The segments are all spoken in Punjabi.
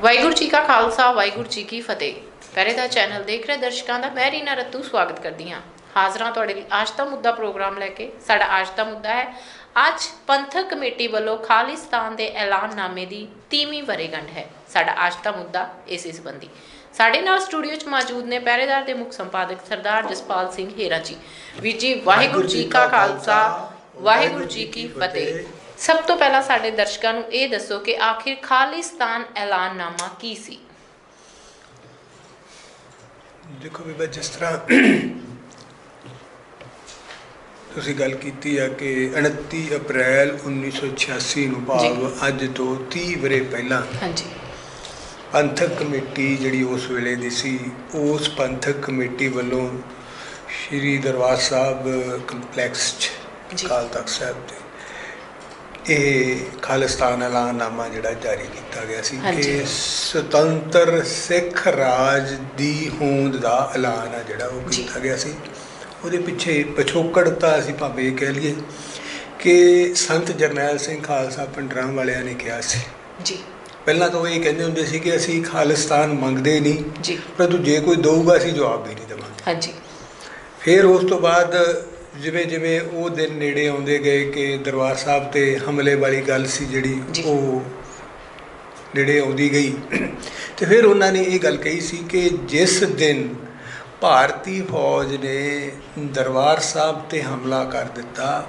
ਵਾਹਿਗੁਰੂ ਜੀ ਕਾ ਖਾਲਸਾ, ਵਾਹਿਗੁਰੂ ਜੀ ਕੀ ਫਤਿਹ। ਪਹਿਰੇਦਾਰ ਚੈਨਲ ਦੇਖ ਰਹੇ ਦਰਸ਼ਕਾਂ ਦਾ ਮੈਂ ਰੀਨਾ ਰੱਤੂ ਸਵਾਗਤ ਕਰਦੀ ਹਾਂ। ਹਾਜ਼ਰਾਂ ਤੁਹਾਡੇ ਲਈ ਅੱਜ ਦਾ ਮੁੱਦਾ ਪ੍ਰੋਗਰਾਮ ਲੈ ਕੇ। ਸਾਡਾ ਅੱਜ ਦਾ ਮੁੱਦਾ ਹੈ, ਅੱਜ ਪੰਥਕ ਕਮੇਟੀ ਵੱਲੋਂ ਖਾਲਿਸਤਾਨ ਦੇ ਐਲਾਨਨਾਮੇ ਦੀ 30ਵੀਂ ਵਰ੍ਹੇਗੰਢ ਹੈ। ਸਾਡਾ ਅੱਜ ਦਾ ਮੁੱਦਾ ਇਸੇ ਸੰਬੰਧੀ। ਸਾਡੇ ਨਾਲ ਸਟੂਡੀਓ 'ਚ ਮੌਜੂਦ ਨੇ ਪਹਿਰੇਦਾਰ ਦੇ ਮੁੱਖ ਸੰਪਾਦਕ ਸਰਦਾਰ ਜਸਪਾਲ ਸਿੰਘ ਹੇਰਾ ਜੀ। ਵੀਰ ਜੀ, ਵਾਹਿਗੁਰੂ ਜੀ ਕਾ ਖਾਲਸਾ, ਵਾਹਿਗੁਰੂ ਜੀ ਕੀ ਫਤਿਹ। ਸਭ ਤੋਂ ਪਹਿਲਾਂ ਸਾਡੇ ਦਰਸ਼ਕਾਂ ਨੂੰ ਇਹ ਦੱਸੋ ਕਿ ਆਖਿਰ ਖਾਲਿਸਤਾਨ ਐਲਾਨਨਾਮਾ ਕੀ ਸੀ? ਦੇਖੋ ਬੀਬਾ ਜਿਸ ਤਰ੍ਹਾਂ ਤੁਸੀਂ ਗੱਲ ਕੀਤੀ ਆ ਕਿ 29 ਅਪ੍ਰੈਲ 1986 ਨੂੰ ਭਾਵ ਅੱਜ ਤੋਂ 30 ਵਰੇ ਪਹਿਲਾਂ ਹਾਂਜੀ। ਪੰਥਕ ਕਮੇਟੀ ਜਿਹੜੀ ਉਸ ਵੇਲੇ ਦੀ ਸੀ ਉਸ ਪੰਥਕ ਕਮੇਟੀ ਵੱਲੋਂ ਸ਼੍ਰੀ ਦਰਬਾਰ ਸਾਹਿਬ ਕੰਪਲੈਕਸ 'ਚ ਜੀ। ਅਕਾਲ ਤਖਤ ਸਾਹਿਬ ਇਹ ਖਾਲਿਸਤਾਨ ਐਲਾਨਨਾਮਾ ਜਿਹੜਾ ਜਾਰੀ ਕੀਤਾ ਗਿਆ ਸੀ। ਕਿ ਸੁਤੰਤਰ ਸਿੱਖ ਰਾਜ ਦੀ ਹੋਂਦ ਦਾ ਐਲਾਨ ਆ ਜਿਹੜਾ ਉਹ। ਕੀਤਾ ਗਿਆ ਸੀ। ਉਹਦੇ ਪਿੱਛੇ ਪਿਛੋਕੜਤਾ ਅਸੀਂ ਭਾਵੇਂ ਇਹ ਕਹਿ ਲਈਏ ਕਿ ਸੰਤ ਜਰਨੈਲ ਸਿੰਘ ਖਾਲਸਾ ਪਿੰਡਰਾਂ ਵਾਲਿਆਂ ਨੇ ਕਿਹਾ ਸੀ। ਜੀ। ਪਹਿਲਾਂ ਤਾਂ ਉਹ ਇਹ ਕਹਿੰਦੇ ਹੁੰਦੇ ਸੀ ਕਿ ਅਸੀਂ ਖਾਲਿਸਤਾਨ ਮੰਗਦੇ ਨਹੀਂ ਜੀ। ਪਰੰਤੂ ਜੇ ਕੋਈ ਦਊਗਾ ਅਸੀਂ ਜਵਾਬ ਵੀ ਨਹੀਂ ਦੇਵਾਂਗੇ। ਹਾਂਜੀ। ਫਿਰ ਉਸ ਤੋਂ ਬਾਅਦ ਜਿਵੇਂ ਜਿਵੇਂ ਉਹ ਦਿਨ ਨੇੜੇ ਆਉਂਦੇ ਗਏ ਕਿ ਦਰਬਾਰ ਸਾਹਿਬ ਤੇ ਹਮਲੇ ਵਾਲੀ ਗੱਲ ਸੀ। ਜਿਹੜੀ ਉਹ ਨੇੜੇ ਆਉਂਦੀ ਗਈ ਤੇ ਫਿਰ ਉਹਨਾਂ ਨੇ ਇਹ ਗੱਲ ਕਹੀ ਸੀ ਕਿ ਜਿਸ ਦਿਨ ਭਾਰਤੀ ਫੌਜ ਨੇ ਦਰਬਾਰ ਸਾਹਿਬ ਤੇ ਹਮਲਾ ਕਰ ਦਿੱਤਾ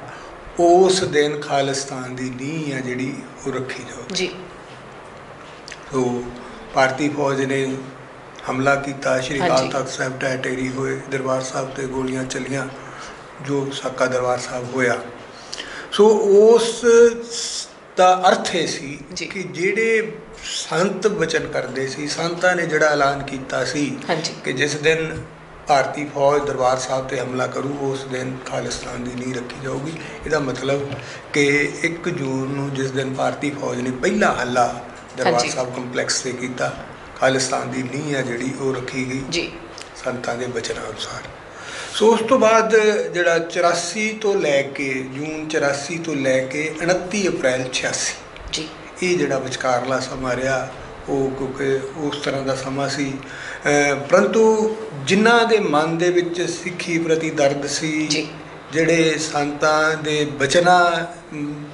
ਉਸ ਦਿਨ ਖਾਲਿਸਤਾਨ ਦੀ ਨੀਂਹ ਆ ਜਿਹੜੀ ਉਹ ਰੱਖੀ ਜਾਓ ਜੀ ਤੋ ਭਾਰਤੀ ਫੌਜ ਨੇ ਹਮਲਾ ਕੀਤਾ ਸ਼੍ਰੀ ਅਕਾਲ। ਤਖਤ ਸਾਹਿਬ ਢੇਰੀ ਹੋਏ ਦਰਬਾਰ ਸਾਹਿਬ ਤੇ ਗੋਲੀਆਂ ਚੱਲੀਆਂ ਜੋ ਸਾਕਾ ਦਰਬਾਰ ਸਾਹਿਬ ਹੋਇਆ। ਸੋ ਉਸ ਦਾ ਅਰਥ ਇਹ ਸੀ। ਕਿ ਜਿਹੜੇ ਸੰਤ ਬਚਨ ਕਰਦੇ ਸੀ ਸੰਤਾਂ ਨੇ ਜਿਹੜਾ ਐਲਾਨ ਕੀਤਾ ਸੀ ਕਿ ਜਿਸ ਦਿਨ ਭਾਰਤੀ ਫੌਜ ਦਰਬਾਰ ਸਾਹਿਬ ਤੇ ਹਮਲਾ ਕਰੂ ਉਸ ਦਿਨ ਖਾਲਿਸਤਾਨ ਦੀ ਨੀਂਹ ਰੱਖੀ ਜਾਊਗੀ। ਇਹਦਾ ਮਤਲਬ ਕਿ 1 ਜੂਨ ਨੂੰ ਜਿਸ ਦਿਨ ਭਾਰਤੀ ਫੌਜ ਨੇ ਪਹਿਲਾ ਹੱਲਾ ਦਰਬਾਰ। ਸਾਹਿਬ ਕੰਪਲੈਕਸ ਤੇ ਕੀਤਾ ਖਾਲਿਸਤਾਨ ਦੀ ਨੀਂਹ ਆ ਜਿਹੜੀ ਉਹ ਰੱਖੀ ਗਈ। ਜੀ। ਸੰਤਾਂ ਦੇ ਬਚਨਾਂ ਅਨੁਸਾਰ ਸੋ ਉਸ ਤੋਂ ਬਾਅਦ ਜਿਹੜਾ 84 ਤੋਂ ਲੈ ਕੇ ਜੂਨ 84 ਤੋਂ ਲੈ ਕੇ 29 ਅਪ੍ਰੈਲ 86 ਜੀ। ਇਹ ਜਿਹੜਾ ਵਿਚਕਾਰਲਾ ਸਮਾਂ ਰਿਹਾ ਉਹ ਕਿਉਂਕਿ ਉਸ ਤਰ੍ਹਾਂ ਦਾ ਸਮਾਂ ਸੀ। ਪਰੰਤੂ ਜਿਨ੍ਹਾਂ ਦੇ ਮਨ ਦੇ ਵਿੱਚ ਸਿੱਖੀ ਪ੍ਰਤੀ ਦਰਦ ਸੀ ਜੀ। ਜਿਹੜੇ ਸੰਤਾਂ ਦੇ ਬਚਨਾਂ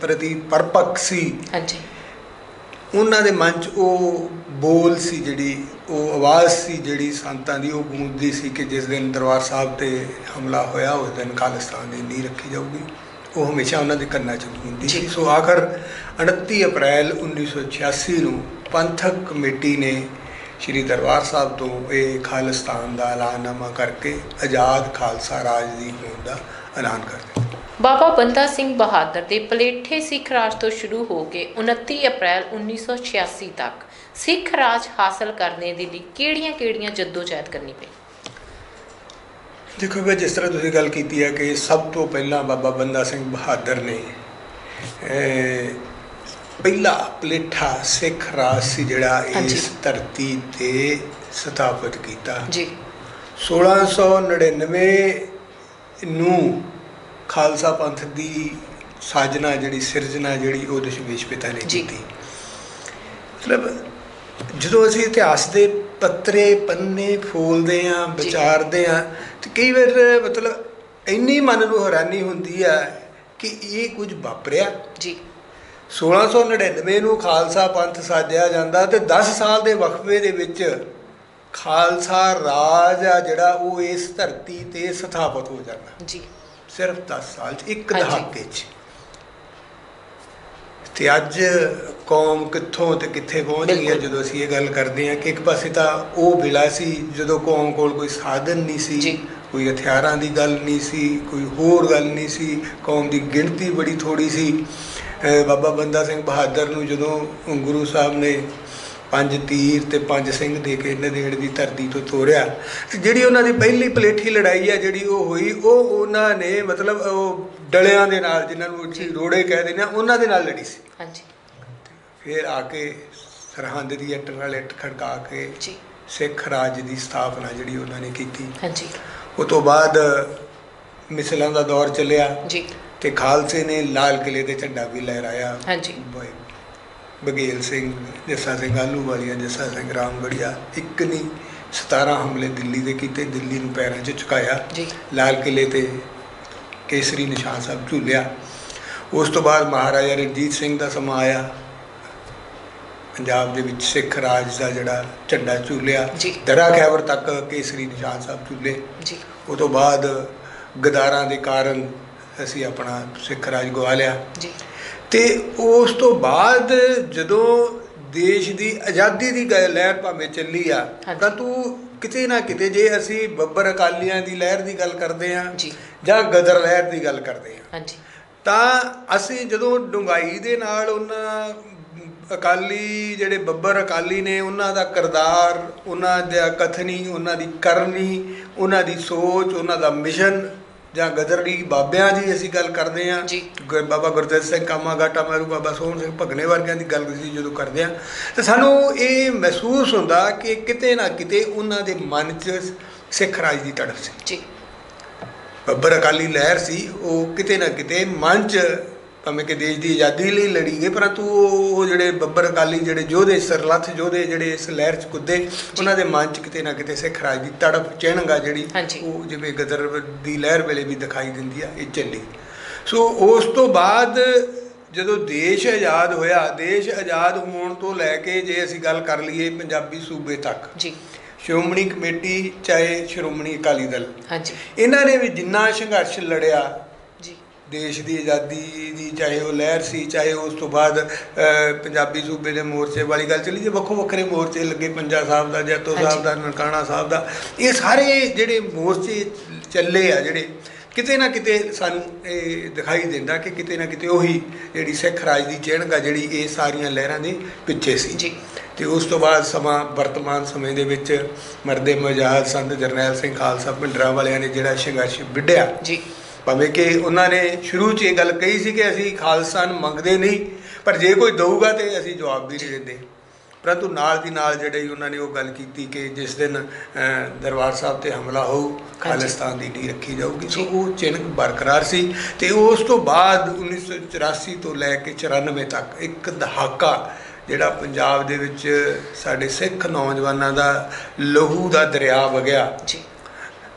ਪ੍ਰਤੀ ਪਰਪੱਕ ਸੀ ਹਾਂਜੀ। ਉਹਨਾਂ ਦੇ ਮਨ 'ਚ ਉਹ ਬੋਲ ਸੀ ਜਿਹੜੀ ਉਹ ਆਵਾਜ਼ ਸੀ ਜਿਹੜੀ ਸੰਤਾਂ ਦੀ ਉਹ ਗੂੰਜਦੀ ਸੀ ਕਿ ਜਿਸ ਦਿਨ ਦਰਬਾਰ ਸਾਹਿਬ ਤੇ ਹਮਲਾ ਹੋਇਆ ਉਸ ਦਿਨ ਖਾਲਿਸਤਾਨ ਦੀ ਨੀਂਹ ਰੱਖੀ ਜਾਊਗੀ। ਉਹ ਹਮੇਸ਼ਾ ਉਹਨਾਂ ਦੇ ਕੰਨਾਂ 'ਚ ਗੂੰਜਦੀ ਜੀ। ਸੀ ਸੋ ਆਖਰ 29 ਅਪ੍ਰੈਲ 1986 ਨੂੰ ਪੰਥਕ ਕਮੇਟੀ ਨੇ ਸ਼੍ਰੀ ਦਰਬਾਰ ਸਾਹਿਬ ਤੋਂ ਇਹ ਖਾਲਿਸਤਾਨ ਦਾ ਐਲਾਨਨਾਮਾ ਕਰਕੇ ਆਜ਼ਾਦ ਖਾਲਸਾ ਰਾਜ ਦੀ ਹੋਂਦ ਦਾ ਐਲਾਨ ਕਰ ਦਿੱਤਾ। ਬਾਬਾ ਬੰਦਾ ਸਿੰਘ ਬਹਾਦਰ ਦੇ ਪਲੇਠੇ ਸਿੱਖ ਰਾਜ ਤੋਂ ਸ਼ੁਰੂ ਹੋ ਕੇ 29 ਅਪ੍ਰੈਲ 1986 ਤੱਕ ਸਿੱਖ ਰਾਜ ਹਾਸਲ ਕਰਨੇ ਦੇ ਲਈ ਕਿਹੜੀਆਂ-ਕਿਹੜੀਆਂ ਜਦੋਜਹਿਦ ਕਰਨੀ ਪਈ? ਦੇਖੋ ਵੀ ਜਿਸ ਤਰ੍ਹਾਂ ਤੁਸੀਂ ਗੱਲ ਕੀਤੀ ਹੈ ਕਿ ਸਭ ਤੋਂ ਪਹਿਲਾਂ ਬਾਬਾ ਬੰਦਾ ਸਿੰਘ ਬਹਾਦਰ ਨੇ ਪਹਿਲਾ ਪਲੇਠਾ ਸਿੱਖ ਰਾਜ ਸੀ ਜਿਹੜਾ। ਇਸ ਧਰਤੀ ਤੇ ਸਥਾਪਿਤ ਕੀਤਾ। ਜੀ। 1699 ਨੂੰ ਖਾਲਸਾ ਪੰਥ ਦੀ ਸਾਜਨਾ ਜਿਹੜੀ ਸਿਰਜਣਾ ਜਿਹੜੀ ਉਹ ਦਸ਼ਮੇਸ਼ ਪਿਤਾ ਨੇ। ਕੀਤੀ। ਮਤਲਬ ਜਦੋਂ ਅਸੀਂ ਇਤਿਹਾਸ ਦੇ ਪੱਤਰੇ ਪੰਨੇ ਫੋਲਦੇ ਆ। ਵਿਚਾਰਦੇ ਆ ਤੇ ਕਈ ਵਾਰ ਮਤਲਬ ਇੰਨੀ ਮਨ ਨੂੰ ਹੈਰਾਨੀ ਹੁੰਦੀ ਆ ਕਿ ਇਹ ਕੁਝ ਵਾਪਰਿਆ। ਜੀ। 1699 ਨੂੰ ਖਾਲਸਾ ਪੰਥ ਸਾਜਿਆ ਜਾਂਦਾ ਤੇ 10 ਸਾਲ ਦੇ ਵਕਫੇ ਦੇ ਵਿੱਚ ਖਾਲਸਾ ਰਾਜ ਆ ਜਿਹੜਾ ਉਹ ਇਸ ਧਰਤੀ ਤੇ ਸਥਾਪਿਤ ਹੋ ਜਾਂਦਾ। ਜੀ। ਸਿਰਫ 10 ਸਾਲ ਚ ਇੱਕ। ਦਹਾਕੇ ਚ ਤੇ ਅੱਜ ਕੌਮ ਕਿੱਥੋਂ ਤੇ ਕਿੱਥੇ ਪਹੁੰਚ ਗਈ ਹੈ। ਜਦੋਂ ਅਸੀਂ ਇਹ ਗੱਲ ਕਰਦੇ ਹਾਂ ਕਿ ਇੱਕ ਪਾਸੇ ਤਾਂ ਉਹ ਵੇਲਾ ਸੀ ਜਦੋਂ ਕੌਮ ਕੋਲ ਕੋਈ ਸਾਧਨ ਨਹੀਂ ਸੀ। ਕੋਈ ਹਥਿਆਰਾਂ ਦੀ ਗੱਲ ਨਹੀਂ ਸੀ ਕੋਈ ਹੋਰ ਗੱਲ ਨਹੀਂ ਸੀ ਕੌਮ ਦੀ ਗਿਣਤੀ ਬੜੀ ਥੋੜੀ ਸੀ ਬਾਬਾ ਬੰਦਾ ਸਿੰਘ ਬਹਾਦਰ ਨੂੰ ਜਦੋਂ ਗੁਰੂ ਸਾਹਿਬ ਨੇ ਪੰਜ ਤੀਰ ਤੇ ਪੰਜ ਸਿੰਘ ਦੇ ਕੇ ਨਦੇੜ ਦੀ ਧਰਤੀ ਤੋਂ ਤੋਰਿਆ। ਤੇ ਜਿਹੜੀ ਉਹਨਾਂ ਦੀ ਪਹਿਲੀ ਪਲੇਠੀ ਲੜਾਈ ਆ ਜਿਹੜੀ ਉਹ ਹੋਈ ਉਹ ਉਹਨਾਂ ਨੇ ਮਤਲਬ ਉਹ ਡਲਿਆਂ ਦੇ ਨਾਲ ਜਿਨ੍ਹਾਂ ਨੂੰ ਅਸੀਂ ਰੋੜੇ ਕਹਿ ਦਿੰਦੇ ਆ ਉਹਨਾਂ ਦੇ ਨਾਲ ਲੜੀ ਸੀ। ਹਾਂਜੀ। ਫਿਰ ਆ ਕੇ ਸਰਹੰਦ ਦੀ ਇੱਟ ਨਾਲ ਇੱਟ ਖੜਕਾ ਕੇ ਜੀ। ਸਿੱਖ ਰਾਜ ਦੀ ਸਥਾਪਨਾ ਜਿਹੜੀ ਉਹਨਾਂ ਨੇ ਕੀਤੀ। ਹਾਂਜੀ। ਉਹ ਤੋਂ ਬਾਅਦ ਮਿਸਲਾਂ ਦਾ ਦੌਰ ਚੱਲਿਆ ਜੀ। ਤੇ ਖਾਲਸੇ ਨੇ ਲਾਲ ਕਿਲੇ ਤੇ ਝੰਡਾ ਵੀ ਲਹਿਰਾਇਆ। ਹਾਂਜੀ। ਬਗੇਲ ਸਿੰਘ ਜੱਸਾ ਸਿੰਘ ਆਲੂਵਾਲੀਆ ਜੱਸਾ ਸਿੰਘ ਰਾਮਗੜੀਆ ਇੱਕ ਨਹੀਂ 17 ਹਮਲੇ ਦਿੱਲੀ ਦੇ ਕੀਤੇ ਦਿੱਲੀ ਨੂੰ ਪੈਰਾਂ 'ਚ ਝੁਕਾਇਆ। ਜੀ। ਲਾਲ ਕਿਲੇ ਤੇ ਕੇਸਰੀ ਨਿਸ਼ਾਨ ਸਾਹਿਬ ਝੂਲਿਆ। ਉਸ ਤੋਂ ਬਾਅਦ ਮਹਾਰਾਜਾ ਰਣਜੀਤ ਸਿੰਘ ਦਾ ਸਮਾਂ ਆਇਆ। ਪੰਜਾਬ ਦੇ ਵਿੱਚ ਸਿੱਖ ਰਾਜ ਦਾ ਜਿਹੜਾ ਝੰਡਾ ਝੂਲਿਆ। ਦਰਾ ਖੈਬਰ ਤੱਕ ਕੇਸਰੀ ਨਿਸ਼ਾਨ ਸਾਹਿਬ ਝੂਲੇ। ਜੀ। ਉਹ ਤੋਂ ਬਾਅਦ ਗਦਾਰਾਂ ਦੇ ਕਾਰਨ ਅਸੀਂ ਆਪਣਾ ਸਿੱਖ ਰਾਜ ਗਵਾ ਲਿਆ। ਜੀ। ਤੇ ਉਸ ਤੋਂ ਬਾਅਦ ਜਦੋਂ ਦੇਸ਼ ਦੀ ਆਜ਼ਾਦੀ ਦੀ ਗੱਲ ਲਹਿਰ ਭਾਵੇਂ ਚੱਲੀ ਆ ਹਾਂਜੀ। ਪਰੰਤੂ ਕਿਤੇ ਨਾ ਕਿਤੇ ਜੇ ਅਸੀਂ ਬੱਬਰ ਅਕਾਲੀਆਂ ਦੀ ਲਹਿਰ ਦੀ ਗੱਲ ਕਰਦੇ ਆ ਜੀ ਜਾਂ ਗਦਰ ਲਹਿਰ ਦੀ ਗੱਲ ਕਰਦੇ ਆ ਹਾਂਜੀ ਤਾਂ ਅਸੀਂ ਜਦੋਂ ਡੁੰਗਾਈ ਦੇ ਨਾਲ ਉਹਨਾਂ ਅਕਾਲੀ ਜਿਹੜੇ ਬੱਬਰ ਅਕਾਲੀ ਨੇ ਉਹਨਾਂ ਦਾ ਕਿਰਦਾਰ ਉਹਨਾਂ ਦਾ ਕਥਨੀ ਉਹਨਾਂ ਦੀ ਕਰਨੀ ਉਹਨਾਂ ਦੀ ਸੋਚ ਉਹਨਾਂ ਦਾ ਮਿਸ਼ਨ ਜਾਂ ਗਦਰਲੀ ਬਾਬਿਆਂ ਦੀ ਅਸੀਂ ਗੱਲ ਕਰਦੇ। ਗੁਰ- ਬਾਬਾ ਗੁਰਦੇਵ ਸਿੰਘ ਕਾਮਾ ਗਾਟਾ ਮਾਰੂ ਬਾਬਾ ਸੋਹਣ ਸਿੰਘ ਭਗਨੇ ਵਰਗਿਆਂ ਦੀ ਗੱਲ ਅਸੀਂ ਜਦੋਂ ਕਰਦੇ ਹਾਂ ਤਾਂ ਸਾਨੂੰ ਇਹ ਮਹਿਸੂਸ ਹੁੰਦਾ ਕਿ ਕਿਤੇ ਨਾ ਕਿਤੇ ਉਹਨਾਂ ਦੇ ਮਨ 'ਚ ਸਿੱਖ ਰਾਜ ਦੀ ਤੜਫ ਸੀ। ਜੀ। ਬੱਬਰ ਅਕਾਲੀ ਲਹਿਰ ਸੀ ਉਹ ਕਿਤੇ ਨਾ ਕਿਤੇ ਮਨ 'ਚ ਭਾਵੇਂ ਕਿ ਦੇਸ਼ ਦੀ ਆਜ਼ਾਦੀ ਲਈ ਲੜੀ ਗਏ ਪਰੰਤੂ ਉਹ ਜਿਹੜੇ ਬੱਬਰ ਅਕਾਲੀ ਜਿਹੜੇ ਯੋਧੇ ਸਰਲੱਥ ਯੋਧੇ ਜਿਹੜੇ ਇਸ ਲਹਿਰ 'ਚ ਕੁੱਦੇ ਉਹਨਾਂ ਦੇ ਮਨ 'ਚ ਕਿਤੇ ਨਾ ਕਿਤੇ ਸਿੱਖ ਰਾਜ ਦੀ ਤੜਫ ਚਿਹਣਗਾ ਜਿਹੜੀ। ਉਹ ਜਿਵੇਂ ਗਦਰ ਦੀ ਲਹਿਰ ਵੇਲੇ ਵੀ ਦਿਖਾਈ ਦਿੰਦੀ ਆ ਇਹ ਚੱਲੀ। ਸੋ ਉਸ ਤੋਂ ਬਾਅਦ ਜਦੋਂ ਦੇਸ਼ ਆਜ਼ਾਦ ਹੋਇਆ ਦੇਸ਼ ਆਜ਼ਾਦ ਹੋਣ ਤੋਂ ਲੈ ਕੇ ਜੇ ਅਸੀਂ ਗੱਲ ਕਰ ਲਈਏ ਪੰਜਾਬੀ ਸੂਬੇ ਤੱਕ ਜੀ। ਸ਼੍ਰੋਮਣੀ ਕਮੇਟੀ ਚਾਹੇ ਸ਼੍ਰੋਮਣੀ ਅਕਾਲੀ ਦਲ ਹਾਂਜੀ। ਇਹਨਾਂ ਨੇ ਵੀ ਜਿੰਨਾ ਸੰਘਰਸ਼ ਲੜਿਆ ਦੇਸ਼ ਦੀ ਆਜ਼ਾਦੀ ਦੀ ਚਾਹੇ ਉਹ ਲਹਿਰ ਸੀ ਚਾਹੇ ਉਸ ਤੋਂ ਬਾਅਦ ਪੰਜਾਬੀ ਸੂਬੇ ਦੇ ਮੋਰਚੇ ਵਾਲੀ ਗੱਲ ਚੱਲੀ ਜੇ ਵੱਖੋ ਵੱਖਰੇ ਮੋਰਚੇ ਲੱਗੇ ਪੰਜਾ ਸਾਹਿਬ ਦਾ ਜੈਤੋ ਸਾਹਿਬ। ਦਾ ਨਨਕਾਣਾ ਸਾਹਿਬ ਦਾ ਇਹ ਸਾਰੇ ਜਿਹੜੇ ਮੋਰਚੇ ਚੱਲੇ ਆ ਜਿਹੜੇ ਕਿਤੇ ਨਾ ਕਿਤੇ ਸਾਨੂੰ ਇਹ ਦਿਖਾਈ ਦਿੰਦਾ ਕਿ ਕਿਤੇ ਨਾ ਕਿਤੇ ਉਹੀ ਜਿਹੜੀ ਸਿੱਖ ਰਾਜ ਦੀ ਚਿਹਣਗਾ ਜਿਹੜੀ ਇਹ ਸਾਰੀਆਂ ਲਹਿਰਾਂ ਦੇ ਪਿੱਛੇ ਸੀ। ਜੀ। ਤੇ ਉਸ ਤੋਂ ਬਾਅਦ ਸਮਾਂ ਵਰਤਮਾਨ ਸਮੇਂ ਦੇ ਵਿੱਚ ਮਰਦੇ ਮਜਾਦ ਸੰਤ ਜਰਨੈਲ ਸਿੰਘ ਖਾਲਸਾ ਭਿੰਡਰਾਂ ਵਾਲਿਆਂ ਨੇ ਜਿਹੜਾ ਸੰਘਰਸ਼ ਵਿੱਢਿਆ। ਜੀ। ਭਾਵੇਂ ਕਿ ਉਹਨਾਂ ਨੇ ਸ਼ੁਰੂ 'ਚ ਇਹ ਗੱਲ ਕਹੀ ਸੀ ਕਿ ਅਸੀਂ ਖਾਲਸਾ ਨੂੰ ਮੰਗਦੇ ਨਹੀਂ ਪਰ ਜੇ ਕੋਈ ਦਊਗਾ ਤੇ ਅਸੀਂ ਜਵਾਬ ਵੀ ਨਹੀਂ ਦਿੰਦੇ। ਪਰੰਤੂ ਨਾਲ ਦੀ ਨਾਲ ਜਿਹੜੇ ਉਹਨਾਂ ਨੇ ਉਹ ਗੱਲ ਕੀਤੀ ਕਿ ਜਿਸ ਦਿਨ ਦਰਬਾਰ ਸਾਹਿਬ ਤੇ ਹਮਲਾ ਹੋਊ ਖਾਲਿਸਤਾਨ ਦੀ ਢੀ ਰੱਖੀ ਜਾਊਗੀ ਸੋ। ਉਹ ਚਿੰਨ੍ਹ ਬਰਕਰਾਰ ਸੀ ਤੇ ਉਸ ਤੋਂ ਬਾਅਦ 1984 ਤੋਂ ਲੈ ਕੇ 94 ਤੱਕ ਇੱਕ ਦਹਾਕਾ ਜਿਹੜਾ ਪੰਜਾਬ ਦੇ ਵਿੱਚ ਸਾਡੇ ਸਿੱਖ ਨੌਜਵਾਨਾਂ ਦਾ ਲਹੂ ਦਾ ਦਰਿਆ ਵਗਿਆ ਜੀ।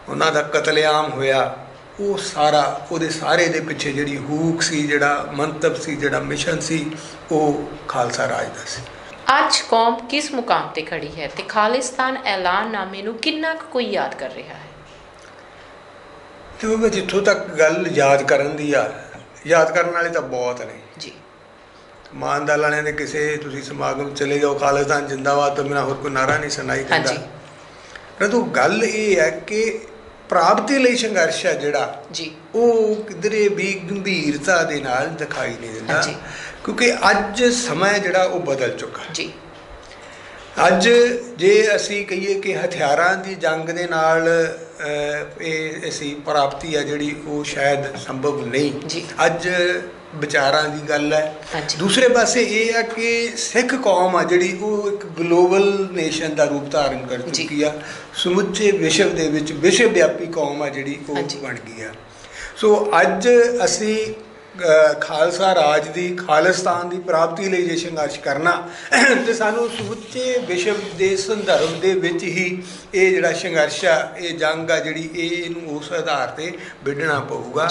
ਉਹਨਾਂ ਦਾ ਕਤਲੇਆਮ ਹੋਇਆ। ਉਹ ਸਾਰਾ ਉਹਦੇ ਸਾਰੇ ਦੇ ਪਿੱਛੇ ਜਿਹੜੀ ਹੂਕ ਸੀ ਜਿਹੜਾ ਮੰਤਵ ਸੀ ਜਿਹੜਾ ਮਿਸ਼ਨ ਸੀ ਉਹ ਖਾਲਸਾ ਰਾਜ ਦਾ ਸੀ। ਅੱਜ ਕੌਮ ਕਿਸ ਮੁਕਾਮ ਤੇ ਖੜੀ ਹੈ ਤੇ ਖਾਲਿਸਤਾਨ ਐਲਾਨਨਾਮੇ ਨੂੰ ਕਿੰਨਾ ਕੁ ਕੋਈ ਯਾਦ ਕਰ ਰਿਹਾ ਹੈ? ਤੇ ਉਹ ਜਿੱਥੋਂ ਤੱਕ ਗੱਲ ਯਾਦ ਕਰਨ ਦੀ ਆ ਯਾਦ ਕਰਨ ਵਾਲੇ ਤਾਂ ਬਹੁਤ ਨੇ। ਜੀ। ਮਾਨਦਾਲ ਵਾਲਿਆਂ ਦੇ ਕਿਸੇ ਤੁਸੀਂ ਸਮਾਗਮ ਚਲੇ ਜਾਓ ਖਾਲਿਸਤਾਨ ਜਿੰਦਾਬਾਦ ਤੋਂ ਬਿਨਾਂ ਹੋਰ ਕੋਈ ਨਾਰਾ ਨਹੀਂ ਸੁਣਾਈ ਦਿੰਦਾ। ਹਾਂਜੀ। ਪਰੰਤੂ ਗੱਲ ਇਹ ਹੈ ਕਿ ਪ੍ਰਾਪਤੀ ਲਈ ਸੰਘਰਸ਼ ਹੈ ਜਿਹੜਾ ਜੀ। ਉਹ ਕਿਧਰੇ ਵੀ ਗੰਭੀਰਤਾ ਦੇ ਨਾਲ ਦਿਖਾਈ ਨਹੀਂ ਦਿੰਦਾ। ਕਿਉਂਕਿ ਅੱਜ ਸਮਾਂ ਜਿਹੜਾ ਉਹ ਬਦਲ ਚੁੱਕਾ। ਜੀ। ਅੱਜ ਜੇ ਅਸੀਂ ਕਹੀਏ ਕਿ ਹਥਿਆਰਾਂ ਦੀ ਜੰਗ ਦੇ ਨਾਲ ਇਹ ਅਸੀਂ ਪ੍ਰਾਪਤੀ ਆ ਜਿਹੜੀ ਉਹ ਸ਼ਾਇਦ ਸੰਭਵ ਨਹੀਂ। ਅੱਜ ਵਿਚਾਰਾਂ ਦੀ ਗੱਲ ਹੈ। ਦੂਸਰੇ ਪਾਸੇ ਇਹ ਆ ਕਿ ਸਿੱਖ ਕੌਮ ਆ ਜਿਹੜੀ ਉਹ ਇੱਕ ਗਲੋਬਲ ਨੇਸ਼ਨ ਦਾ ਰੂਪ ਧਾਰਨ ਕਰ। ਚੁੱਕੀ ਆ ਸਮੁੱਚੇ ਵਿਸ਼ਵ ਦੇ ਵਿੱਚ ਵਿਸ਼ਵ ਵਿਆਪੀ ਕੌਮ ਆ ਜਿਹੜੀ ਉਹ। ਬਣ ਗਈ ਆ ਸੋ ਅੱਜ ਅਸੀਂ ਖਾਲਸਾ ਰਾਜ ਦੀ ਖਾਲਿਸਤਾਨ ਦੀ ਪ੍ਰਾਪਤੀ ਲਈ ਜੇ ਸੰਘਰਸ਼ ਕਰਨਾ ਤੇ ਸਾਨੂੰ ਸਮੁੱਚੇ ਵਿਸ਼ਵ ਦੇ ਸੰਦਰਭ ਦੇ ਵਿੱਚ ਹੀ ਇਹ ਜਿਹੜਾ ਸੰਘਰਸ਼ ਆ ਇਹ ਜੰਗ ਆ ਜਿਹੜੀ ਇਹ ਇਹਨੂੰ ਉਸ ਆਧਾਰ ਤੇ ਵਿੱਢਣਾ ਪਊਗਾ।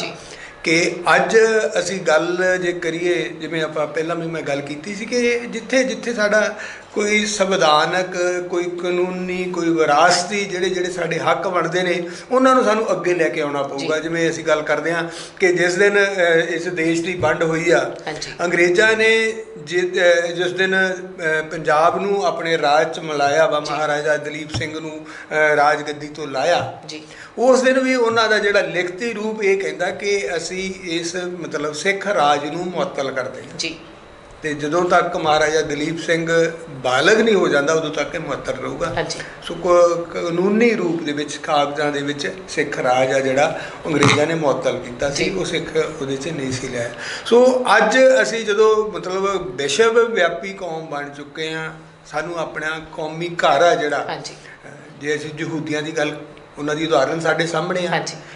ਕਿ ਅੱਜ ਅਸੀਂ ਗੱਲ ਜੇ ਕਰੀਏ ਜਿਵੇਂ ਆਪਾਂ ਪਹਿਲਾਂ ਵੀ ਮੈਂ ਗੱਲ ਕੀਤੀ ਸੀ ਕਿ ਜਿੱਥੇ ਜਿੱਥੇ ਸਾਡਾ ਕੋਈ ਸੰਵਿਧਾਨਕ ਕੋਈ ਕਾਨੂੰਨੀ ਕੋਈ ਵਿਰਾਸਤੀ ਜਿਹੜੇ ਜਿਹੜੇ ਸਾਡੇ ਹੱਕ ਬਣਦੇ ਨੇ ਉਹਨਾਂ ਨੂੰ ਸਾਨੂੰ ਅੱਗੇ ਲੈ ਕੇ ਆਉਣਾ ਪਊਗਾ। ਜਿਵੇਂ ਅਸੀਂ ਗੱਲ ਕਰਦੇ ਹਾਂ ਕਿ ਜਿਸ ਦਿਨ ਇਸ ਦੇਸ਼ ਦੀ ਵੰਡ ਹੋਈ ਆ। ਅੰਗਰੇਜ਼ਾਂ ਨੇ ਜਿਸ ਦਿਨ ਪੰਜਾਬ ਨੂੰ ਆਪਣੇ ਰਾਜ ਚ ਮਿਲਾਇਆ ਵਾ। ਮਹਾਰਾਜਾ ਦਲੀਪ ਸਿੰਘ ਨੂੰ ਅਹ, ਰਾਜਗੱਦੀ ਤੋਂ ਲਾਇਆ ਜੀ ਉਸ ਦਿਨ ਵੀ ਉਹਨਾਂ ਦਾ ਜਿਹੜਾ ਲਿਖਤੀ ਰੂਪ ਇਹ ਕਹਿੰਦਾ ਕਿ ਅਸੀਂ ਇਸ ਮਤਲਬ ਸਿੱਖ ਰਾਜ ਨੂੰ ਮੁਅੱਤਲ ਕਰਦੇ ਹਾਂ ਜੀ ਤੇ ਜਦੋਂ ਤੱਕ ਮਹਾਰਾਜਾ ਦਲੀਪ ਸਿੰਘ ਬਾਲਗ ਨਹੀਂ ਹੋ ਜਾਂਦਾ ਉਦੋਂ ਤੱਕ ਇਹ ਮੁਅੱਤਲ ਰਹੂਗਾ। ਸੋ ਕਾਨੂੰਨੀ ਰੂਪ ਦੇ ਵਿੱਚ ਕਾਗਜ਼ਾਂ ਦੇ ਵਿੱਚ ਸਿੱਖ ਰਾਜ ਆ ਜਿਹੜਾ ਅੰਗਰੇਜ਼ਾਂ ਨੇ ਮੁਅੱਤਲ ਕੀਤਾ ਸੀ। ਉਹ ਸਿੱਖ ਉਹਦੇ 'ਚ ਨਹੀਂ ਸੀ ਲਿਆ। ਸੋ ਅੱਜ ਅਸੀਂ ਜਦੋਂ ਮਤਲਬ ਵਿਸ਼ਵ ਵਿਆਪੀ ਕੌਮ ਬਣ ਚੁੱਕੇ ਆ ਸਾਨੂੰ ਆਪਣਾ ਕੌਮੀ ਘਰ ਆ ਜਿਹੜਾ ਜੇ ਅਸੀਂ ਯਹੂਦੀਆਂ ਦੀ ਗੱਲ ਉਹਨਾਂ ਦੀ ਉਦਾਹਰਨ ਸਾਡੇ ਸਾਹਮਣੇ ਆ।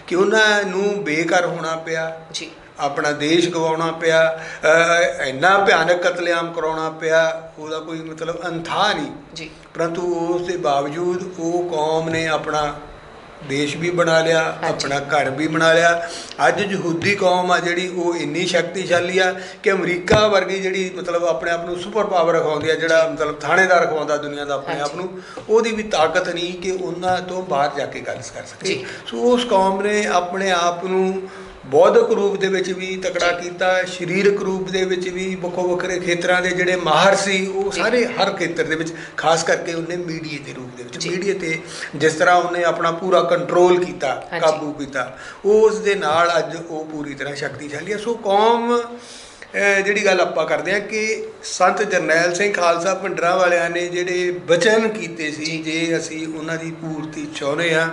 ਕਿ ਉਹਨਾਂ ਨੂੰ ਬੇਘਰ ਹੋਣਾ ਪਿਆ। ਜੀ। ਆਪਣਾ ਦੇਸ਼ ਗਵਾਉਣਾ ਪਿਆ ਇੰਨਾ ਭਿਆਨਕ ਕਤਲੇਆਮ ਕਰਾਉਣਾ ਪਿਆ ਉਹਦਾ ਕੋਈ ਮਤਲਬ ਅੰਥਾ ਨਹੀਂ ਜੀ ਪਰੰਤੂ ਉਸ ਦੇ ਬਾਵਜੂਦ ਉਹ ਕੌਮ ਨੇ ਆਪਣਾ ਦੇਸ਼ ਵੀ ਬਣਾ ਲਿਆ। ਆਪਣਾ ਘਰ ਵੀ ਬਣਾ ਲਿਆ ਅੱਜ ਯਹੂਦੀ ਕੌਮ ਆ ਜਿਹੜੀ ਉਹ ਇੰਨੀ ਸ਼ਕਤੀਸ਼ਾਲੀ ਆ ਕਿ ਅਮਰੀਕਾ ਵਰਗੀ ਜਿਹੜੀ ਮਤਲਬ ਆਪਣੇ ਆਪ ਨੂੰ ਸੁਪਰ ਪਾਵਰ ਰਖਾਉਂਦੀ ਆ ਜਿਹੜਾ ਮਤਲਬ ਥਾਣੇਦਾਰ ਰਖਾਉਂਦਾ ਦੁਨੀਆ ਦਾ ਆਪਣੇ ਆਪ। ਨੂੰ ਉਹਦੀ ਵੀ ਤਾਕਤ ਨਹੀਂ ਕਿ ਉਹਨਾਂ ਤੋਂ ਬਾਹਰ ਜਾ ਕੇ ਗੱਲ ਕਰ ਸਕੇ। ਸੋ ਉਸ ਕੌਮ ਨੇ ਆਪਣੇ ਆਪ ਨੂੰ ਬੌਧਿਕ ਰੂਪ ਦੇ ਵਿੱਚ ਵੀ ਤਕੜਾ ਕੀਤਾ ਸਰੀਰਕ ਰੂਪ ਦੇ ਵਿੱਚ ਵੀ ਵੱਖੋ ਵੱਖਰੇ ਖੇਤਰਾਂ ਦੇ ਜਿਹੜੇ ਮਾਹਰ ਸੀ ਉਹ। ਸਾਰੇ ਹਰ ਖੇਤਰ ਦੇ ਵਿੱਚ ਖਾਸ ਕਰਕੇ ਉਹਨੇ ਮੀਡੀਆ ਦੇ ਰੂਪ ਦੇ ਵਿੱਚ ਜੀ। ਮੀਡੀਆ ਤੇ ਜਿਸ ਤਰ੍ਹਾਂ ਉਹਨੇ ਆਪਣਾ ਪੂਰਾ ਕੰਟਰੋਲ ਕੀਤਾ। ਕਾਬੂ ਕੀਤਾ ਉਸ ਦੇ ਨਾਲ ਅੱਜ ਉਹ ਪੂਰੀ ਤਰ੍ਹਾਂ ਸ਼ਕਤੀਸ਼ਾਲੀ ਹੈ ਸੋ ਕੌਮ ਜਿਹੜੀ ਗੱਲ ਆਪਾਂ ਕਰਦੇ ਆ ਕਿ ਸੰਤ ਜਰਨੈਲ ਸਿੰਘ ਖਾਲਸਾ ਭਿੰਡਰਾਂ ਵਾਲਿਆਂ ਨੇ ਜਿਹੜੇ ਬਚਨ ਕੀਤੇ ਸੀ ਜੇ ਅਸੀਂ ਉਹਨਾਂ ਦੀ ਪੂਰਤੀ ਚਾਹੁੰਦੇ ਆ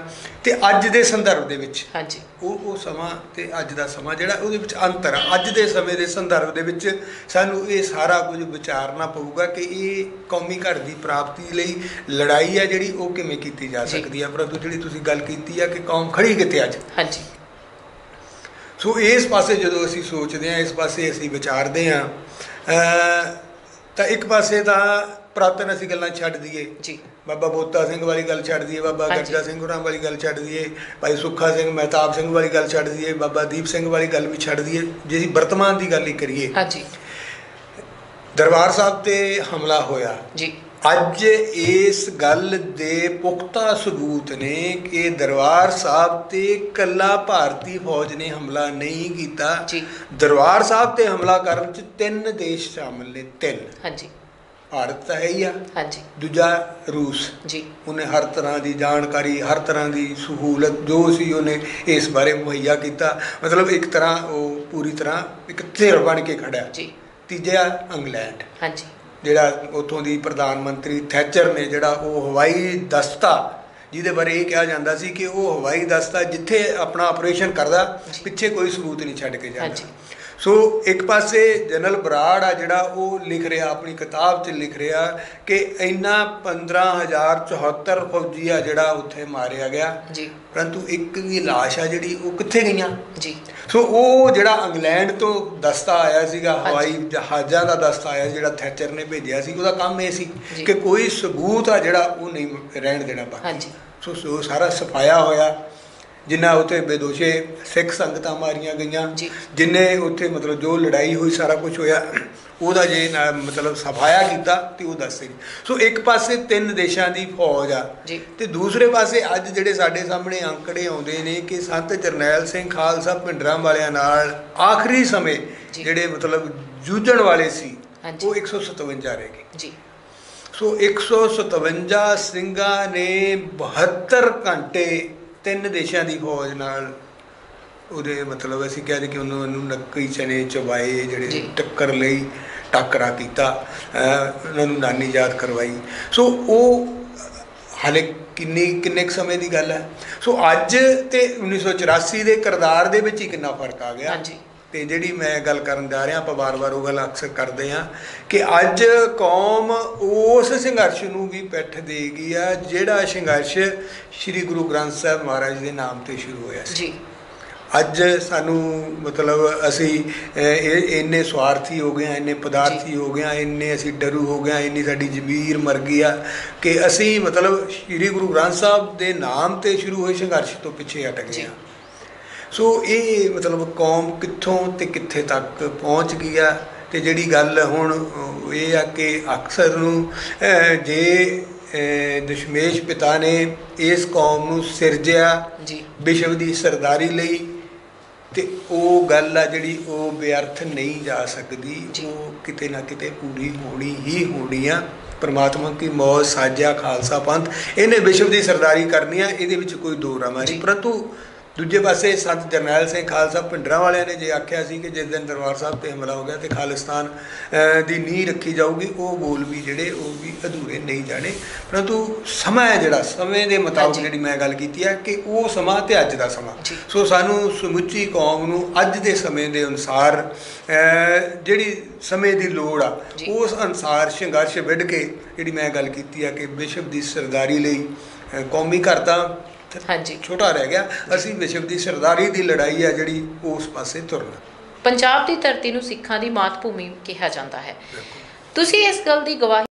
ਤੇ ਅੱਜ ਦੇ ਸੰਦਰਭ ਦੇ ਵਿੱਚ ਹਾਂਜੀ। ਉਹ ਉਹ ਸਮਾਂ ਤੇ ਅੱਜ ਦਾ ਸਮਾਂ ਜਿਹੜਾ ਉਹਦੇ ਵਿੱਚ ਅੰਤਰ ਆ। ਅੱਜ ਦੇ ਸਮੇਂ ਦੇ ਸੰਦਰਭ ਦੇ ਵਿੱਚ ਸਾਨੂੰ ਇਹ ਸਾਰਾ ਕੁਝ ਵਿਚਾਰਨਾ ਪਊਗਾ ਕਿ ਇਹ ਕੌਮੀ ਘਰ ਦੀ ਪ੍ਰਾਪਤੀ ਲਈ ਲੜਾਈ ਆ ਜਿਹੜੀ ਉਹ ਕਿਵੇਂ ਕੀਤੀ ਜਾ। ਸਕਦੀ ਆ ਪਰੰਤੂ ਜਿਹੜੀ ਤੁਸੀਂ ਗੱਲ ਕੀਤੀ ਆ ਕਿ ਕੌਮ ਖੜੀ ਕਿੱਥੇ ਅੱਜ? ਹਾਂਜੀ। ਸੋ ਇਸ ਪਾਸੇ ਜਦੋਂ ਅਸੀਂ ਸੋਚਦੇ ਹਾਂ ਇਸ ਪਾਸੇ ਅਸੀਂ ਵਿਚਾਰਦੇ ਹਾਂ ਤਾਂ ਇੱਕ ਪਾਸੇ ਤਾਂ ਪ੍ਰਾਤਨ ਅਸੀਂ ਗੱਲਾਂ ਛੱਡ ਦਈਏ। ਜੀ। ਬਾਬਾ ਬੋਤਾ ਸਿੰਘ ਵਾਲੀ ਗੱਲ ਛੱਡ ਦਈਏ ਬਾਬਾ। ਗਰਜਾ ਸਿੰਘ ਹੋਰਾਂ ਵਾਲੀ ਗੱਲ ਛੱਡ ਦਈਏ ਭਾਈ ਸੁੱਖਾ ਸਿੰਘ ਮਹਿਤਾਬ ਸਿੰਘ ਵਾਲੀ ਗੱਲ ਛੱਡ ਦਈਏ ਬਾਬਾ ਦੀਪ ਸਿੰਘ ਵਾਲੀ ਗੱਲ ਵੀ ਛੱਡ ਦਈਏ ਜੇ ਅਸੀਂ ਵਰਤਮਾਨ ਦੀ ਗੱਲ ਹੀ ਕਰੀਏ। ਹਾਂਜੀ। ਦਰਬਾਰ ਸਾਹਿਬ ਤੇ ਹਮਲਾ ਹੋਇਆ। ਜੀ। ਅੱਜ ਇਸ ਗੱਲ ਦੇ ਪੁਖਤਾ ਸਬੂਤ ਨੇ ਕਿ ਦਰਬਾਰ ਸਾਹਿਬ ਤੇ ਕੱਲਾ ਭਾਰਤੀ ਫੌਜ ਨੇ ਹਮਲਾ ਨਹੀਂ ਕੀਤਾ। ਜੀ। ਦਰਬਾਰ ਸਾਹਿਬ ਤੇ ਹਮਲਾ ਕਰਨ ਚ ਤਿੰਨ ਦੇਸ਼ ਸ਼ਾਮਲ ਨੇ ਤਿੰਨ। ਹਾਂਜੀ। ਭਾਰਤ ਤਾਂ ਹੈ ਹੀ ਆ। ਹਾਂਜੀ। ਦੂਜਾ ਰੂਸ। ਜੀ। ਉਹਨੇ ਹਰ ਤਰ੍ਹਾਂ ਦੀ ਜਾਣਕਾਰੀ ਹਰ ਤਰ੍ਹਾਂ ਦੀ ਸਹੂਲਤ ਜੋ ਸੀ ਉਹਨੇ ਇਸ ਬਾਰੇ ਮੁਹੱਈਆ ਕੀਤਾ। ਮਤਲਬ ਇੱਕ ਤਰ੍ਹਾਂ ਉਹ ਪੂਰੀ ਤਰ੍ਹਾਂ ਇੱਕ ਧਿਰ ਬਣ ਕੇ ਖੜਾ ਜੀ। ਤੀਜਾ ਇੰਗਲੈਂਡ। ਹਾਂਜੀ। ਜਿਹੜਾ ਉਥੋਂ ਦੀ ਪ੍ਰਧਾਨ ਮੰਤਰੀ ਥੈਚਰ ਨੇ ਜਿਹੜਾ ਉਹ ਹਵਾਈ ਦਸਤਾ ਜਿਹਦੇ ਬਾਰੇ ਇਹ ਕਿਹਾ ਜਾਂਦਾ ਸੀ ਕਿ ਉਹ ਹਵਾਈ ਦਸਤਾ ਜਿੱਥੇ ਆਪਣਾ ਆਪਰੇਸ਼ਨ ਕਰਦਾ। ਪਿੱਛੇ ਕੋਈ ਸਬੂਤ ਨਹੀਂ ਛੱਡ ਕੇ ਜਾਂਦਾ ਹਾਂਜੀ। ਸੋ ਇੱਕ ਪਾਸੇ ਜਨਰਲ ਬਰਾੜ ਆ ਜਿਹੜਾ ਉਹ ਲਿਖ ਰਿਹਾ ਆਪਣੀ ਕਿਤਾਬ 'ਚ ਲਿਖ ਰਿਹਾ ਕਿ ਇੰਨਾ 15074 ਫੌਜੀ ਆ ਜਿਹੜਾ ਉੱਥੇ ਮਾਰਿਆ ਗਿਆ। ਜੀ। ਪਰੰਤੂ ਇੱਕ ਵੀ ਲਾਸ਼ ਆ ਜਿਹੜੀ ਉਹ ਕਿੱਥੇ ਗਈਆਂ? ਜੀ। ਸੋ ਉਹ ਜਿਹੜਾ ਇੰਗਲੈਂਡ ਤੋਂ ਦਸਤਾ ਆਇਆ ਸੀਗਾ। ਹਵਾਈ ਜਹਾਜ਼ਾਂ ਦਾ ਦਸਤਾ ਆਇਆ ਜਿਹੜਾ ਥੈਚਰ ਨੇ ਭੇਜਿਆ ਸੀ ਉਹਦਾ ਕੰਮ ਇਹ ਸੀ। ਕਿ ਕੋਈ ਸਬੂਤ ਆ ਜਿਹੜਾ ਉਹ ਨਹੀਂ ਰਹਿਣ ਦੇਣਾ ਬਾਕੀ। ਹਾਂਜੀ। ਸੋ ਸਾਰਾ ਸਫਾਇਆ ਹੋਇਆ। ਜਿੰਨਾ ਉੱਥੇ ਬੇਦੋਸ਼ੇ ਸਿੱਖ ਸੰਗਤਾਂ ਮਾਰੀਆਂ ਗਈਆਂ ਜੀ। ਜਿੰਨੇ ਉੱਥੇ ਮਤਲਬ ਜੋ ਲੜਾਈ ਹੋਈ ਸਾਰਾ ਕੁਝ ਹੋਇਆ ਉਹਦਾ ਜੇ ਮਤਲਬ ਸਫਾਇਆ ਕੀਤਾ ਤੇ ਉਹ ਦੱਸੇ ਸੋ ਇੱਕ ਪਾਸੇ ਤਿੰਨ ਦੇਸ਼ਾਂ ਦੀ ਫੌਜ ਆ ਤੇ ਦੂਸਰੇ ਪਾਸੇ ਅੱਜ ਜਿਹੜੇ ਸਾਡੇ ਸਾਹਮਣੇ ਅੰਕੜੇ ਆਉਂਦੇ ਨੇ ਕਿ ਸੰਤ ਜਰਨੈਲ ਸਿੰਘ ਖਾਲਸਾ ਭਿੰਡਰਾਂ ਵਾਲਿਆਂ ਨਾਲ ਆਖਰੀ ਸਮੇਂ। ਜਿਹੜੇ ਮਤਲਬ ਜੂਝਣ ਵਾਲੇ ਸੀ। ਉਹ 157 ਰਹਿ ਗਏ ਜੀ ਸੋ 157 ਸਿੰਘਾਂ ਨੇ 72 ਘੰਟੇ ਤਿੰਨ ਦੇਸ਼ਾਂ ਦੀ ਫੌਜ ਨਾਲ ਉਹਦੇ ਮਤਲਬ ਅਸੀਂ ਕਹਿੰਦੇ ਕਿ ਉਹਨੂੰ ਉਹਨੂੰ ਨੱਕੀ ਚਨੇ ਚਬਾਏ ਜਿਹੜੇ। ਟੱਕਰ ਲਈ ਟੱਕਰਾ ਕੀਤਾ ਉਹਨਾਂ ਨੂੰ ਨਾਨੀ ਯਾਦ ਕਰਵਾਈ। ਸੋ ਉਹ ਹਾਲੇ ਕਿੰਨੀ ਕਿੰਨੇ ਕੁ ਸਮੇਂ ਦੀ ਗੱਲ ਹੈ? ਸੋ ਅੱਜ ਤੇ 1984 ਦੇ ਕਿਰਦਾਰ ਦੇ ਵਿੱਚ ਹੀ ਕਿੰਨਾ ਫ਼ਰਕ ਆ ਗਿਆ? ਹਾਂਜੀ। ਤੇ ਜਿਹੜੀ ਮੈਂ ਗੱਲ ਕਰਨ ਜਾ ਰਿਹਾ ਆਪਾਂ ਵਾਰ-ਵਾਰ ਉਹ ਗੱਲ ਅਕਸਰ ਕਰਦੇ ਆ ਕਿ ਅੱਜ ਕੌਮ ਉਸ ਸੰਘਰਸ਼ ਨੂੰ ਵੀ ਪਿੱਠ ਦੇਗੀ ਆ ਜਿਹੜਾ ਸੰਘਰਸ਼ ਸ੍ਰੀ ਗੁਰੂ ਗ੍ਰੰਥ ਸਾਹਿਬ ਮਹਾਰਾਜ ਦੇ ਨਾਮ ਤੇ ਸ਼ੁਰੂ ਹੋਇਆ ਸੀ। ਜੀ। ਅੱਜ ਸਾਨੂੰ ਮਤਲਬ ਅਸੀਂ ਇਹ ਇੰਨੇ ਸਵਾਰਥੀ ਹੋ ਗਏ ਆ ਇੰਨੇ ਪਦਾਰਥੀ ਹੋ ਗਏ ਆ ਇੰਨੇ ਅਸੀਂ ਡਰੂ ਹੋ ਗਏ ਆ ਇੰਨੀ ਸਾਡੀ ਜ਼ਮੀਰ ਮਰ ਗਈ ਆ ਕਿ ਅਸੀਂ ਮਤਲਬ ਸ੍ਰੀ ਗੁਰੂ ਗ੍ਰੰਥ ਸਾਹਿਬ ਦੇ ਨਾਮ ਤੇ ਸ਼ੁਰੂ ਹੋਏ ਸੰਘਰਸ਼ ਤੋਂ ਪਿੱਛੇ ਹਟ ਗਏ ਜੀ। ਆ ਸੋ ਇਹ ਮਤਲਬ ਕੌਮ ਕਿੱਥੋਂ ਤੇ ਕਿੱਥੇ ਤੱਕ ਪਹੁੰਚ ਗਈ ਆ? ਤੇ ਜਿਹੜੀ ਗੱਲ ਹੁਣ ਇਹ ਆ ਕਿ ਅਕਸਰ ਨੂੰ ਜੇ ਦਸ਼ਮੇਸ਼ ਪਿਤਾ ਨੇ ਇਸ ਕੌਮ ਨੂੰ ਸਿਰਜਿਆ ਜੀ। ਵਿਸ਼ਵ ਦੀ ਸਰਦਾਰੀ ਲਈ ਤੇ ਉਹ ਗੱਲ ਆ ਜਿਹੜੀ ਉਹ ਬੇਅਰਥ ਨਹੀਂ ਜਾ ਸਕਦੀ। ਉਹ ਕਿਤੇ ਨਾ ਕਿਤੇ ਪੂਰੀ ਹੋਣੀ ਹੀ ਹੋਣੀ ਆ। ਪਰਮਾਤਮਾ ਕੀ ਮੌਜ ਸਾਜਿਆ ਖਾਲਸਾ ਪੰਥ। ਇਹਨੇ ਵਿਸ਼ਵ ਦੀ ਸਰਦਾਰੀ ਕਰਨੀ ਆ ਇਹਦੇ ਵਿੱਚ ਕੋਈ ਦੋ ਰਾਮਾ। ਨਹੀਂ। ਪਰੰਤੂ ਦੂਜੇ ਪਾਸੇ ਸੰਤ ਜਰਨੈਲ ਸਿੰਘ ਖਾਲਸਾ ਭਿੰਡਰਾਂ ਵਾਲਿਆਂ ਨੇ ਜੇ ਆਖਿਆ ਸੀ ਕਿ ਜਿਸ ਦਿਨ ਦਰਬਾਰ ਸਾਹਿਬ ਤੇ ਹਮਲਾ ਹੋ ਗਿਆ ਤੇ ਖਾਲਿਸਤਾਨ ਦੀ ਨੀਂਹ ਰੱਖੀ ਜਾਊਗੀ ਉਹ ਬੋਲ ਵੀ ਜਿਹੜੇ ਉਹ ਵੀ ਅਧੂਰੇ ਨਹੀਂ ਜਾਣੇ ਪਰੰਤੂ ਸਮਾਂ ਹੈ ਜਿਹੜਾ ਸਮੇਂ ਦੇ ਮੁਤਾਬਕ। ਜਿਹੜੀ ਮੈਂ ਗੱਲ ਕੀਤੀ ਹੈ ਕਿ ਉਹ ਸਮਾਂ ਤੇ ਅੱਜ ਦਾ ਸਮਾਂ। ਸੋ ਸਾਨੂੰ ਸਮੁੱਚੀ ਕੌਮ ਨੂੰ ਅੱਜ ਦੇ ਸਮੇਂ ਦੇ ਅਨੁਸਾਰ ਜਿਹੜੀ ਸਮੇਂ ਦੀ ਲੋੜ ਆ। ਉਸ ਅਨੁਸਾਰ ਸੰਘਰਸ਼ ਵਿੱਢ ਕੇ ਜਿਹੜੀ ਮੈਂ ਗੱਲ ਕੀਤੀ ਆ ਕਿ ਵਿਸ਼ਵ ਦੀ ਸਰਦਾਰੀ ਲਈ ਕੌਮੀ ਘਰ ਤਾਂ ਹਾਂਜੀ। ਛੋਟਾ ਰਹਿ ਗਿਆ। ਅਸੀਂ ਵਿਸ਼ਵ ਦੀ ਸਰਦਾਰੀ ਦੀ ਲੜਾਈ ਹੈ ਜਿਹੜੀ ਉਸ ਪਾਸੇ ਤੁਰਨਾ ਪੰਜਾਬ ਦੀ ਧਰਤੀ ਨੂੰ ਸਿੱਖਾਂ ਦੀ ਮਾਤ ਭੂਮੀ ਕਿਹਾ ਜਾਂਦਾ ਹੈ। ਤੁਸੀਂ ਇਸ ਗੱਲ ਦੀ ਗਵਾਹੀ